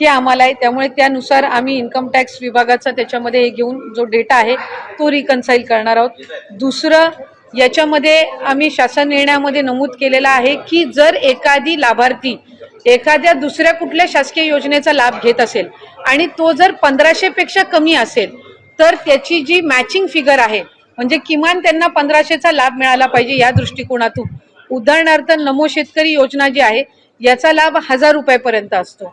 हे आम्हाला आहे. त्यामुळे त्यानुसार आम्ही इन्कम टॅक्स विभागाचा त्याच्यामध्ये हे घेऊन जो डेटा आहे तो रिकन्साईल करणार आहोत. दुसरं याच्यामध्ये आम्ही शासन निर्णयामध्ये नमूद केलेला आहे की जर एखादी लाभार्थी एखाद्या दुसऱ्या कुठल्या शासकीय योजनेचा लाभ घेत असेल आणि तो जर पंधराशेपेक्षा कमी असेल तर त्याची जी मॅचिंग फिगर आहे म्हणजे किमान त्यांना पंधराशेचा लाभ मिळाला पाहिजे या दृष्टिकोनातून. उदाहरणार्थ नमो शेतकरी योजना जी आहे याचा लाभ हजार रुपयापर्यंत असतो.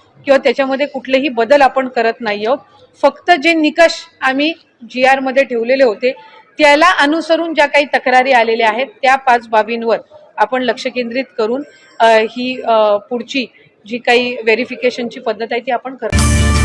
किंवा त्याच्यामध्ये कुठलेही बदल आपण करत नाही आहोत. फक्त जे निकष आम्ही जी आरमध्ये ठेवलेले होते त्याला अनुसरून ज्या काही तक्रारी आलेल्या आहेत त्या पाच बाबींवर आपण लक्ष केंद्रित करून ही पुढची जी काही व्हेरिफिकेशनची पद्धत आहे ती आपण करतो